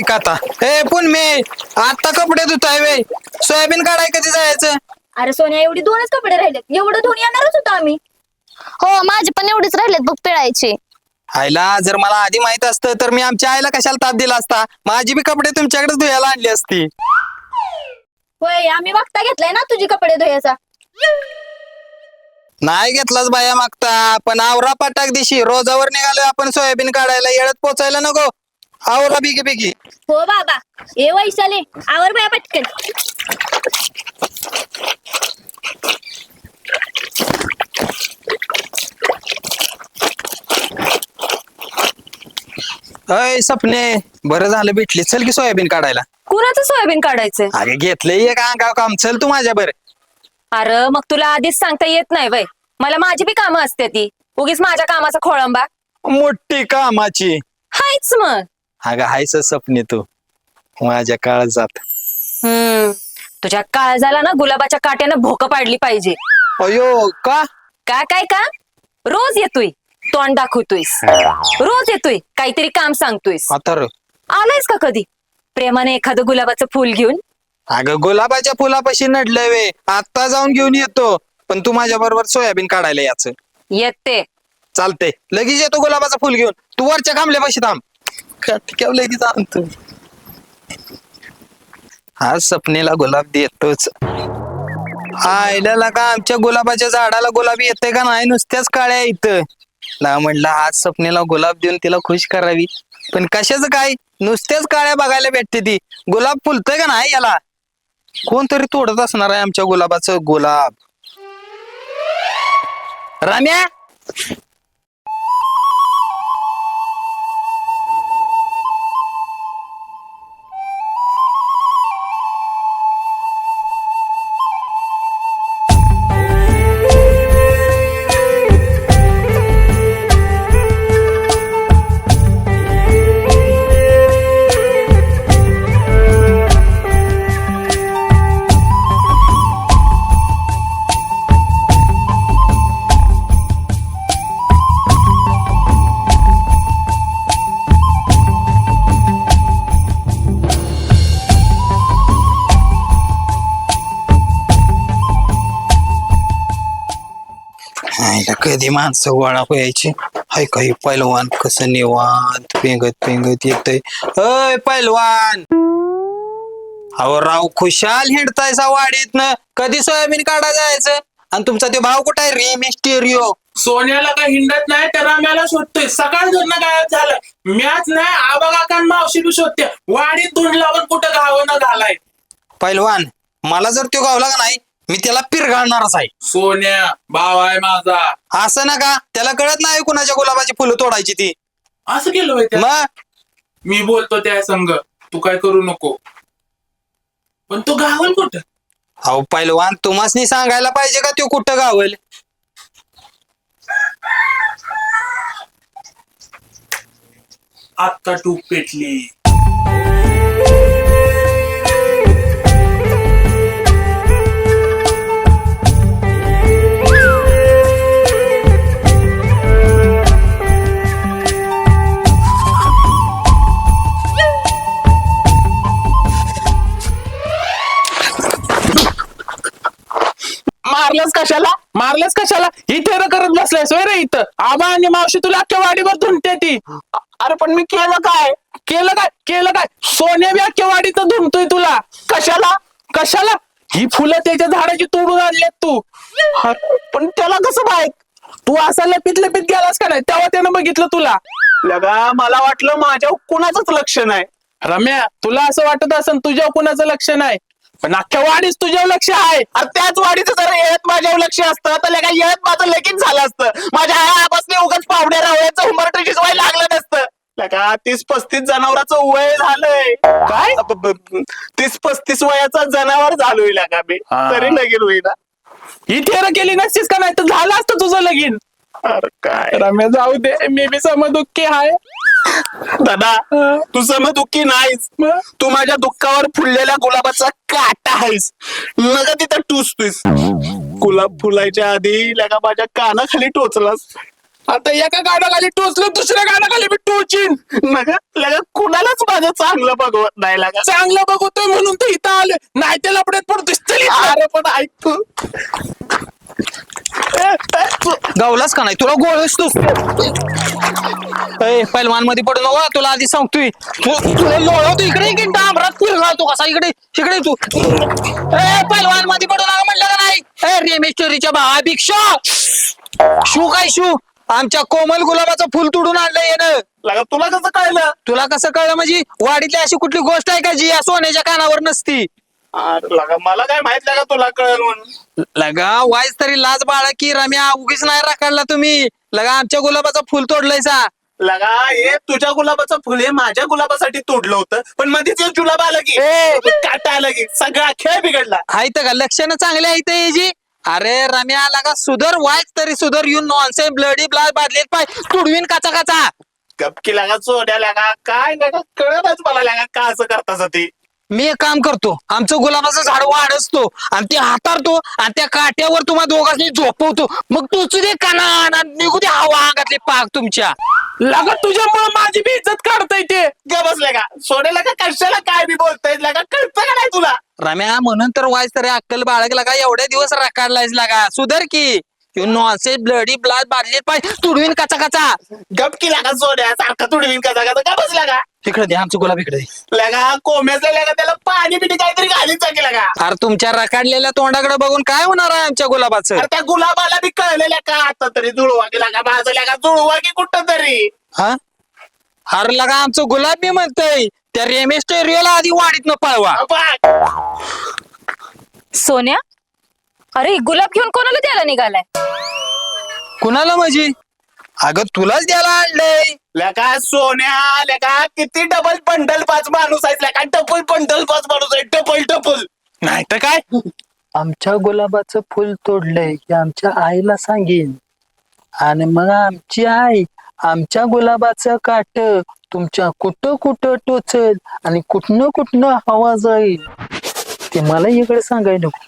हाय का आता. ए पण मी. आता कपडे धुताय वे सोयाबीन काढाय कधी जायचं? अरे सोन्या एवढी दोनच कपडे राहिलेत. एवढं धुऊन येणारच होतो आम्ही. हो माझे पण एवढेच राहिलेत बघ पिळायचे. आईला जर मला आधी माहीत असतं तर मी आमच्या आईला कशाला ताप दिला असता? माझी बी कपडे तुमच्याकडे धुयाला आणली असती. होय आम्ही मागता घेतलाय ना तुझी कपडे धुयाचा नाही घेतलाच बाया मागता पण आवरा पाटाक दिशी. रोजावर निघालोय आपण सोयाबीन काढायला. येळत पोचायला नको. आवरा बिगी बिगी. हो बाबा. ए वैशाले. आवर बाया पटकन. अय सपने. बरं झालं भेटली. चल की सोयाबीन काढायला. कुणाचं सोयाबीन काढायचंय अरे घेतलंय एक अंगाव काम. चल तू माझ्या बरं. अरे मग तुला आधीच सांगता येत नाही वय. मला माझी बी कामं असते ती. उगीच माझ्या कामाचा खोळंबा. मोठी कामाची. हायच मग. अगं हायस सपने तू. माझ्या काळात जात हम्म. तुझ्या काळ झाला ना गुलाबाच्या काट्यानं भोक पाडली पाहिजे. अयो का? काय काय का? रोज येतोय. तोंड दाखवतोयस. रोज येतोय. काहीतरी काम सांगतोयस. आता र आलायस का कधी? प्रेमाने एखादं गुलाबाचं फुल घेऊन? अगं गुलाबाच्या फुलापाशी नडलंय वे. आता जाऊन घेऊन येतो. पण तू माझ्या बरोबर सोयाबीन काढायला याच. येते. चालते लगेच येतो गुलाबाचं फुल घेऊन. तू वरच्या खांबल्यापाशी थांब. खटक्याव लगेच आणतो हा सपनेला गुलाब देतोच. आयल्याला का आमच्या गुलाबाच्या झाडाला गुलाब येते का नाही नुसत्याच काळ्या इथं. ला म्हणलं आज सपनेला गुलाब देऊन तिला खुश करावी. पण कशाच काय? नुसत्याच काळ्या बघायला भेटते ती. गुलाब फुलतंय का नाही याला? कोणतरी तोडत असणार आहे आमच्या गुलाबाचं गुलाब. राम्या? कधी माणसं गोळा व्हायची? हाय काही पैलवान कसं निवांत पेंगत पेंगत येतय? अय पैलवान! अहो राव खुशाल हिंडतायसा वाडीत न कधी सोयाबीन काढा जायचं? आणि तुमचा ते भाव कुठं आहे? रे मिस्टेरिओ. सोन्याला काय हिंडत नाही तर राम्याला शोधतोय. सकाळ धरणं गायब झालं. मॅच नाही आबा काका मावशी बी शोधते वाडीत धुंडला पण कुठं गावं घालाय? पैलवान मला जर तो गावला का नाही मी त्याला पिरगाळणारच आहे. सोन्या भाव आहे माझा. असं नका. त्याला कळत नाही कुणाच्या गुलाबाची फुलं तोडायची ती. असं केलं होय त्या? मग? मी बोलतो त्या संघ तू काय करू नको. पण तू गावल कुठं? अहो पैलवान तुम्हाला सांगायला पाहिजे का तो कुठं गावल? आत्ता टूप पेटली. मारलंच कशाला? मारलंच कशाला? इथे र करत बसलायस रे इथं. आबा आणि मावशी तुला अख्ख्या वाडीवर धुंडते ती. अरे पण मी केलं काय? केलं काय? केलं काय? सोन्या बी अख्ख्या वाडीत धुंडतोय तुला. कशाला? कशाला? ही फुलं त्याच्या झाडाची तोडून आणल्यात तू. पण त्याला कसं माहीत तू असा लपित लपित गेलास का नाही? तेव्हा त्यानं बघितलं तुला. लगा मला वाटलं माझ्या कुणाचंच लक्ष नाही. रम्या तुला असं वाटत असेल तुझ्या कुणाचं लक्ष नाही? पण अख्ख्या वाडीच तुझ्यावर लक्ष आहे. अरे त्याच वाडीचं जर येत माझ्यावर लक्ष असतं तर लगा येत माझं लगीन झालं असतं. माझ्या आयापासून उगाच पावड्या रावळ्याचं उमरटीची वय लागलं नसतं. लगा तीस पस्तीस जनावराचं वय झालंय. काय? तीस पस्तीस वयाचा जनावर झालोय लगा मी. तरी लगीन होईना. ही थेर केली नसतीस का नाही? तर झालं असतं तुझं लगीन. अरे काय? रम्या जाऊ दे. मी बी समदुःखी आहे. दादा तू समदुःखी नाहीस. तू माझ्या दुःखावर फुललेल्या गुलाबाचा काटा आहेस. नका तिथं टुसतोयस. गुलाब फुलायच्या आधी लगा माझ्या कानाखाली टोचलास. आता एका गाण्याखाली टोचलं दुसऱ्या गाण्याखाली मी टोचीन. लगा लगा कुणालाच माझं चांगलं बघवत नाही लगा. चांगलं बघतोय म्हणून तर इथं आलं. नाही त्या लपड्यात पडतोय चल इथं. अरे पण ऐक तू तू- गावलाच का नाही? तुला गोळच तू. पैलवानमध्ये पडू नको तुला आधी सांगतोय. तू- तुला लोळवतो इकडे की डांबरात फिरला तू. कसा इकडे? इकडे तू. ए पैलवानमध्ये पडू नका म्हणलं का नाही? ए रेमेश्वरीच्या भावा भिक्षा. शू काय शू? आमच्या कोमल गुलाबाचं फुल तुडून आणलं येणं लगा तुला कसं कळलं? तुला कसं कळलं म्हणजे? वाडीतली अशी कुठली गोष्ट आहे का जी या सोन्याच्या कानावर नसती? अरे लगा मला काय माहीत लगा तुला कळलं म्हणून. लगा वाईस तरी लाज बाळा की रम्या उगीच नाही राखायला तुम्ही. लगा आमच्या गुलाबाचं फुल तोडलंयसा लगा हे तुझ्या गुलाबाचं फुल हे माझ्या गुलाबासाठी तोडलं होतं पण मध्ये ते जुलाब आलं की काटा आलं की सगळा खेळ बिघडला. आहेत का लक्षणं चांगले आहेत याची अरे रम्या लगा सुधर वाईच तरी सुधर येऊन नॉनसे ब्लडी ब्लास बादलीत पाय तुडवीन काचा काचा गपकी लागा चोड्या लागा काय लागा कळतच मला लागा का असं करतास ते. मी एक काम करतो आमचं गुलाबाचं झाड वाढसतो आणि ते हातारतो आणि त्या काट्यावर तुम्हा दोघांनी झोपवतो. मग तूच दे काना निघू दे हवा अंगातले पाक तुमच्या. लगा तुझ्यामुळे माझी बी इज्जत काढताय ते. ग बसले का? सोड्याला का? कशाला काय बी बोलताय? लागा कळतं का नाही तुला? रम्या म्हणून तर वाईस तरी अक्कल बाळग लागा एवढ्या दिवस राखायलाच लागा. सुधर की. नॉनसे ब्लडी ब्लास बादलीत पाय. तुडवीन काचा काचा. गपकी लागा सोड्या सारखा तुडवीन कसा कसा का बसला का तिकडे दे आमचं गुलाब इकडे दे. लगा कोंब्याचा लगा त्याला पाणी बिणी काहीतरी घालीच की लगा. अरे तुमच्या रकाडलेल्या तोंडाकडे बघून काय होणार आहे आमच्या गुलाबाचं? अरे त्या गुलाबाला बी कळलेल्या का? आता तरी जुळवा की लागा माझं लागा जुळवा की कुठं तरी. हा? अरे लगा आमचं गुलाब मी म्हणतोय. त्या रेमेश टेरियोला आधी वाडीत न पळवा. अबा, सोन्या अरे गुलाब घेऊन कोणाला द्यायला निघालाय? कुणाला म्हणजे अगं तुलाच द्यायला आणलंय. लगा सोन्या लगा किती डबल बंडल पाच माणूस आहेत लगा डबल बंडल पाच माणूस आहे डबल डबल नाही तर काय? आमच्या गुलाबाचं फुल तोडलंय की आमच्या आईला सांगेन. आणि मग आमची आई आमच्या गुलाबाचं काट तुमच्या कुठं कुठं टोचल आणि कुठनं कुठनं हवा जाईल ते मला इकडे सांगायला नको.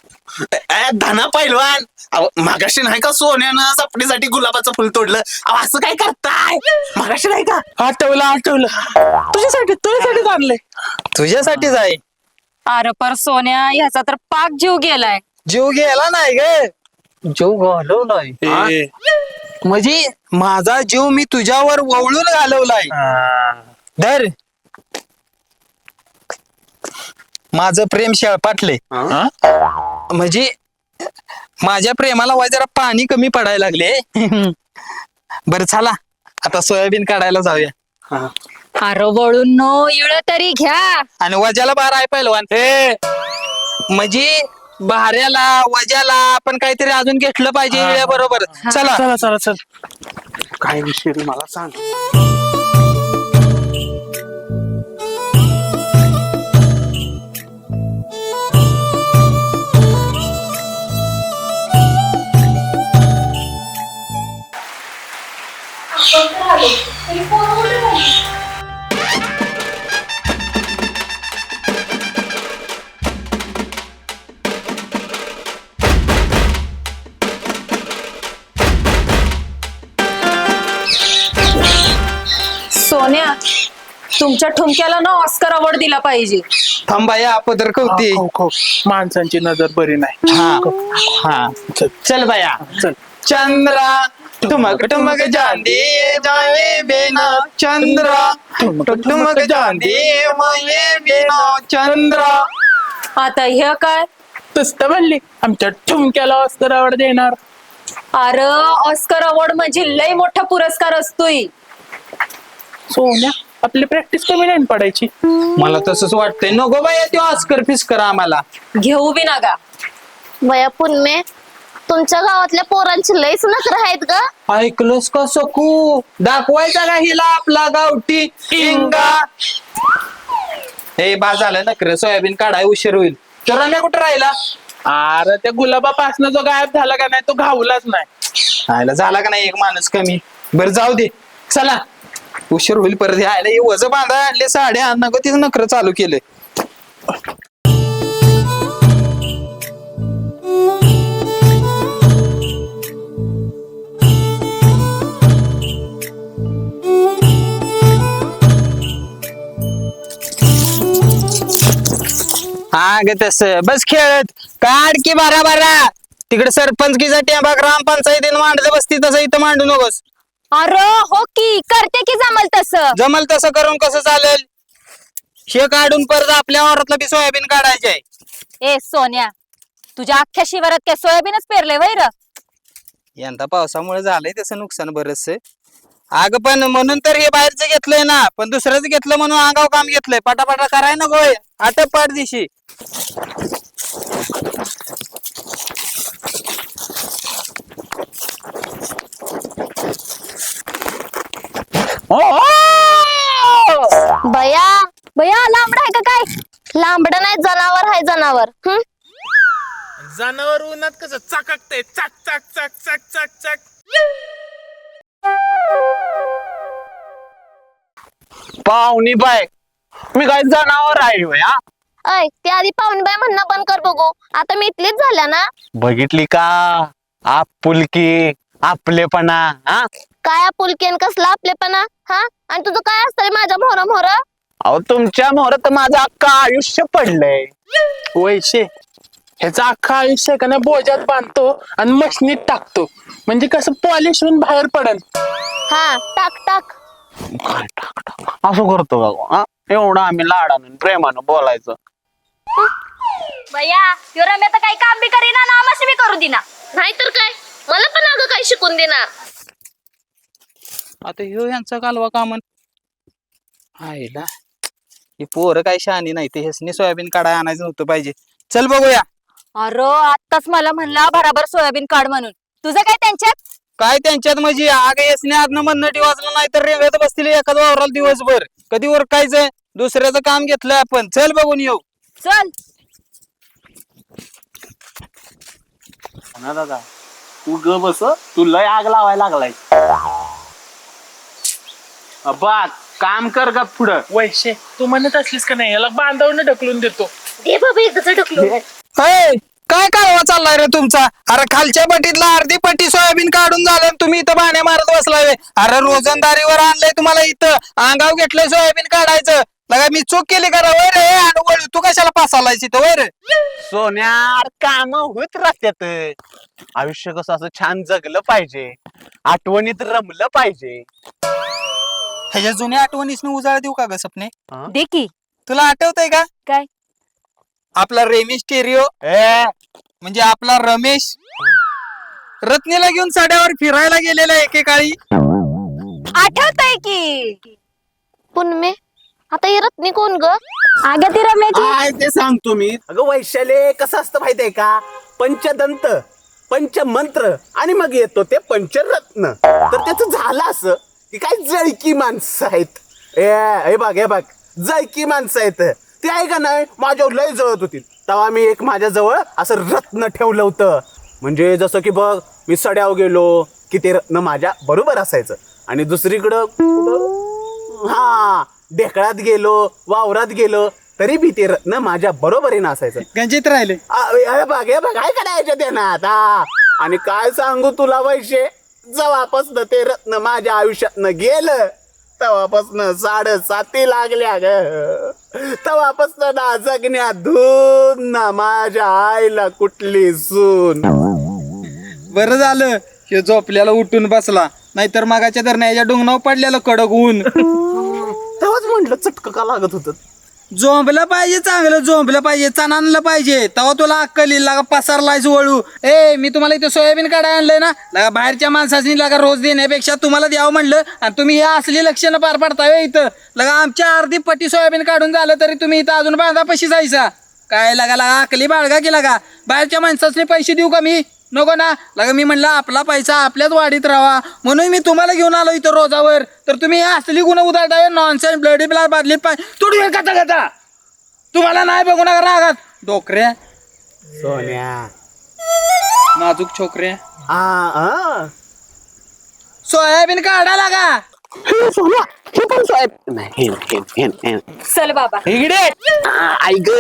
धना पैलवान. अहो, मागाशी नाही का सोन्यानं सपणीसाठी गुलाबाचं फुल तोडलं? अहो, असं काय करताय? मागाशी नाही का? आठवलं आठवलं. तुझ्यासाठी तुझ्यासाठी आणलंय. तुझ्यासाठीच आहे. अरे पर सोन्या ह्याचा तर पाक जीव गेलाय. जीव गेला नाही ग. जीव घालवलाय म्हणजे माझा जीव मी तुझ्यावर वळून घालवलाय. धर. माझं प्रेम शेळपाटले. म्हणजे माझ्या प्रेमाला वाय जरा पाणी कमी पडायला लागले. बर चला. आता सोयाबीन काढायला जाऊया. अरे वळून नो इळ तरी घ्या. आणि वजाला बारा आहे पहिलवान हे म्हणजे भाऱ्याला वजाला आपण काहीतरी अजून घेतलं पाहिजे बरोबर चला. चला चला चल. काय विषय मला सांग. सोन्या तुमच्या ठुमक्याला ना ऑस्कर अवॉर्ड दिला पाहिजे. थांबाया पदर कवती खाऊ, खाऊ. माणसांची नजर बरी नाही. हा हा. चल बाया. चल. चंद्रा ठुमक ठुमक जांदी जावे बेना चंद्रा ठुमक ठुमक जांदी माये बेना चंद्रा. आता हे काय? तसं म्हणली आमच्या ठुमक्याला ऑस्कर आवड देणार. अरे ऑस्कर अवॉर्ड म्हणजे लय मोठा पुरस्कार असतोय. सोन्या आपली प्रॅक्टिस कमी नाही पडायची? मला तसंच वाटतंय. नको बाया ते ऑस्कर फिस्कर आम्हाला. घेऊ बी नागा वया पुन्मे. तुमच्या गावातल्या पोरांची लईच नखर आहेत ग. ऐकलंस का सकू? दाखवायचा का हिला आपला गावठी इंगा हे बा झालं नकर सोयाबीन काढाय उशीर होईल. तर रम्या कुठं राहिला? अरे त्या गुलाबापासनं जो गायब झाला का नाही तो घावलाच नाही. राहिला झाला का नाही एक माणूस कमी? बर जाऊ दे. चला. उशीर होईल परत. यायला वज बांधा आणले साड्या अन्न तीच नकर चालू केले माग तस बस खेळत. काढ की बारा बारा तिकडे सरपंचकीचा टेंबा ग्रामपंचायतीनं मांडलं बसती तसं इथं मांडू नकोस. अरे हो की. करते की जमल तसं. जमल तसं करून कसं चालेल? हे काढून परत आपल्या वावरातलं बी सोयाबीन काढायचे आहे. ए सोन्या तुझ्या अख्ख्या शिवारात काय सोयाबीनच पेरले वैर यंदा पावसामुळे झालंय त्याचं नुकसान बरंच अग पण म्हणून तर हे बाहेरचं घेतलंय ना. पण दुसरंच घेतलं म्हणून अंगाव काम घेतलंय. पटापटा कराय नको. होय. आता पाठ दिशी. बया भैया लांबडा आहे का काय? लांबड नाही जनावर आहे जनावर. हं? जनावर उन्हात कसं चाककतंय. चाक चाक चाक चाक चाक चाक. पाहुणी बाय. मी काय जनावर आहे होय, हा? ऐ ते आधी पाहुणबाई म्हणणं बंद कर बघू. आता मी इथलीच झाल्या ना? बघितली का? आपुलकी आपलेपणा हा? काय आपुलकेन कसला आपलेपणा हा? आणि तुझं काय असतं माझ्या मोहरा मोहरा? अहो तुमच्या मोहर तर माझं अख्खं आयुष्य पडलंय. वैशे ह्याचं अख्खं आयुष्य का ना बोजात बांधतो आणि मशनीत टाकतो. म्हणजे कसं पॉलिश होऊन बाहेर पडन. हा टाक टाक. काय टाक टाक? असं करतो का हा? एवढं आम्ही लाडानं प्रेमानं बोलायचं. भैया ह्यो रम्या तर काही काम बी करीना ना आमाशी बी करू दिना. नाहीतर काय? मला पण अगं काय शिकून देणार आता ह्यो यांचा कालवा कामन. आईला. ही पोरं काय शहाणी नाही ते हेसनी सोयाबीन काढाय आणायचं नव्हतं पाहिजे. चल बघूया. अरे आत्ताच मला म्हणला बराबर सोयाबीन काढ म्हणून. तुझं काय त्यांच्यात? काय त्यांच्यात म्हणजे? आग येसने आदनं म्हणणं वाजलं नाही तर रेंगात बसतील एखाद वावराला दिवसभर. कधी उरकायचं दुसऱ्याचं काम घेतलंय आपण. चल बघून येऊ. चल. ना दादा तू ग बस तू लय आग लावायला लागलाय बघ काम कर का पुढं. वैशे तू म्हणत असलीस का नाही? याला बांधवून ढकलून देतो. दे बाबा एकदाच ढकलू अय, काय कालवा चाललाय रे तुमचा? अरे खालच्या पट्टीतला अर्धी पट्टी सोयाबीन काढून झालं आणि तुम्ही इथं बाण्या मारत बसलाय. अरे रोजंदारीवर आणलंय तुम्हाला इथं. अंगाव घेतलंय सोयाबीन काढायचं. लगा मी चूक केली का रे? वय रे आणि वळू. तू कशाला पासालायची इथं? वय रे. सोन्यार काम होत राहत्यात. आयुष्य कसं असं छान जगलं पाहिजे. आठवणीत रमलं पाहिजे. ह्याच्या जुन्या आठवणीसनं उजाळ देऊ का ग सपने? दे की. तुला आठवतंय का? काय? आपला रेमेश टेरिओ ए म्हणजे आपला रमेश रत्नीला घेऊन साड्यावर फिरायला गेलेला एकेकाळी. आठवतय की? पुनमे आता ही रत्नी कोण ग? अगं ती रम्याची काय ते सांगतो मी. अगं वैशाले कसं असतं माहितीये का? पंचदंत पंचमंत्र आणि मग येतो ते पंचरत्न. तर त्याचं झालं असं की काय जळकी माणसं आहेत. ए हे बघ हे बघ. जळकी माणसं आहेत. ते आहे का नाही? माझ्यावर लय जळत होती तेव्हा मी एक माझ्याजवळ असं रत्न ठेवलं होतं. म्हणजे जसं की बघ मी सड्यावर गेलो की ते रत्न माझ्या बरोबर असायचं. आणि दुसरीकडं? हा ढेकळात गेलो वावरात गेलो तरी बी ते रत्न माझ्या बरोबरीनं असायचं. गंजित राहिले. हे बघ हे बघ काय करायचं ध्यानात हा आणि काय सांगू तुला वैशे? जेव्हापासनं ते रत्न माझ्या आयुष्यातनं गेलं. तेव्हापासनं साडेसाती लागल्या ग. तेव्हापासनं ना जगण्यात धून ना माझ्या आईला कुठली सून. बरं झालं. हे झोपल्याला उठून बसला. नाहीतर मागाच्या धरण्याच्या डोंगणावर पडलेलं कडक ऊन. तेव्हाच म्हंटल चटक का लागत होत? झोंबलं पाहिजे चांगलं झोंबलं पाहिजे चणानलं पाहिजे. तेव्हा तुला अक्कल येईल लागा पसारलायच वळू. ए मी तुम्हाला इथे सोयाबीन काढाय आणलंय ना? लगा बाहेरच्या माणसाची लागा रोज देण्यापेक्षा तुम्हाला द्यावं म्हणलं आणि तुम्ही हे असली लक्षणं पार पाडताय इथं. लगा आमच्या अर्धी पट्टी सोयाबीन काढून झालं तरी तुम्ही इथं अजून बांधा पशी जायचा. काय लागा लागा अकली बाळगा की लागा? बाहेरच्या माणसाने पैसे देऊ का मी? नको ना. लगा मी म्हणलं आपला पैसा आपल्याच वाढीत राहावा. म्हणून मी तुम्हाला घेऊन आलो इथं रोजावर. तर तुम्ही हे असली गुण उदाटाय नॉनसेन्स ब्लडी ब्ला बादलीत पाय तुडू कथा कथा तुम्हाला नाही बघू नका रागात. डोकऱ्या सोन्या. नाजूक छोकऱ्या आ आ. सोयाबीन काढा लागा. हे हे पण साहेब नाही हे, हे, हे, हे. चल बाबा. इकडे आ, आई ग.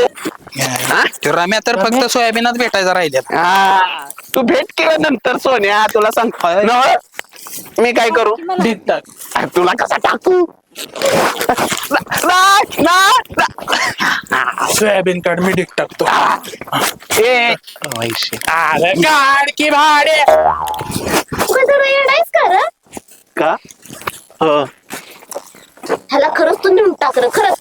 तो रम्या तर फक्त सोयाबीनात भेटायचा राहिल्यात. आ, तू भेट केल्यानंतर सोन्या? तुला सांगतो मी काय करू? अरे तुला कसा टाकू? ना- ना- ना. सोयाबीन काढ मी ढीक टाकतो. ए, अरे काढ की भाडे. का रे? का? ह्याला खरंच तू नेऊन टाक खरंच.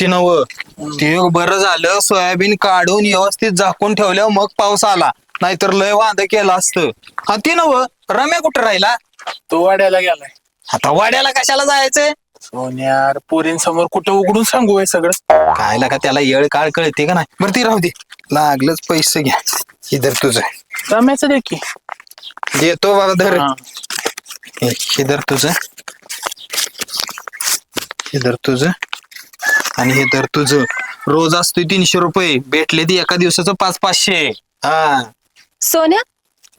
ती नव ते बरं झालं सोयाबीन काढून व्यवस्थित झाकून ठेवल्यावर मग पाऊस आला. नाहीतर लय वांद केलं असतं. हा ती नव रम्या कुठं राहिला? तो वाड्याला गेलाय. आता वाड्याला कशाला जायचंय? सोन्यार पोरींसमोर कुठं उघडून सांगू हे सगळं? काय लागा त्याला येळ काळ कळते का नाही? बरं ती राहू दे. लागलंच पैसे घ्या. इधर तुझं. रम्याचं दे की. देतो बाबा धर. हा. हे, इधर तुझं. इधर तुझं. आणि हे तर तुझं. रोज असतोय तीनशे रुपये. भेटले ती एका दिवसाचं पाच पाचशे. हा. सोन्या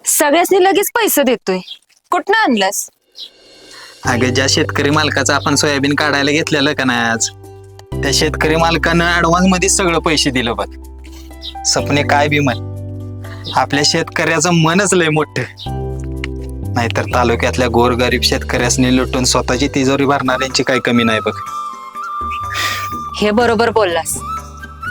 सगळ्यासनी लगेच पैसे देतोय. कुठनं आणलंस? अगं ज्या शेतकरी मालकाचं आपण सोयाबीन काढायला घेतलेलं का नाही आज? त्या शेतकरी मालकानं ऍडव्हान्समध्ये सगळं पैसे दिलं बघ. सपने काय बी म्हण. आपल्या शेतकऱ्याचं मनच लय मोठं. नाहीतर तालुक्यातल्या गोरगरीब शेतकऱ्यासनी लुटून स्वतःची तिजोरी भरणाऱ्यांची काही कमी नाही बघ. हे बरोबर बोललास.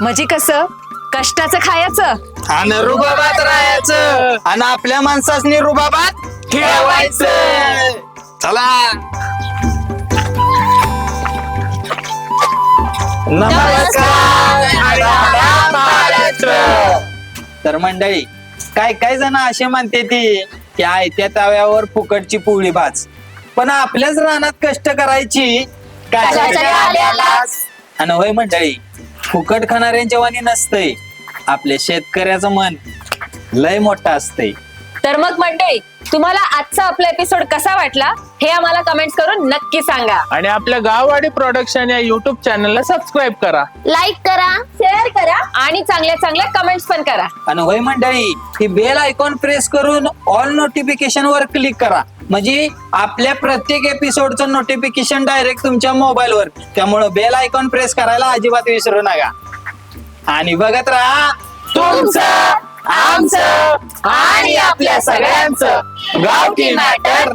म्हणजे कसं? कष्टाचं खायचं? आणि रुबाबात राहायचं. आणि आपल्या माणसासनी रुबाबात ठेवायचं. चला. तर मंडळी काय काय जण असे म्हणते ती की आयत्या तव्यावर फुकटची पोळी भाज. पण आपल्याच रानात कष्ट करायची कशाच्या आल्यालाच? आणि होय मंडळी फुकट खाणाऱ्यांच्या वाणी नसतंय. आपल्या शेतकऱ्याचं मन लय मोठं असतंय. तर मग मंडळी तुम्हाला आजचा आपला एपिसोड कसा वाटला हे आम्हाला कमेंट करून नक्की सांगा. आणि आपल्या गाववाडी प्रोडक्शन या युट्यूब चॅनलला सबस्क्राईब करा. लाईक करा शेअर करा. आणि चांगल्या चांगल्या कमेंट्स पण करा. आणि होय मंडळी ही बेल आयकॉन प्रेस करून ऑल नोटिफिकेशन वर क्लिक करा. म्हणजे आपल्या प्रत्येक एपिसोडचं नोटिफिकेशन डायरेक्ट तुमच्या मोबाईलवर त्यामुळं बेल आयकॉन प्रेस करायला अजिबात विसरू नका. आणि बघत राहा तुमचं आमचं आणि आपल्या सगळ्यांचं. गावठी मॅटर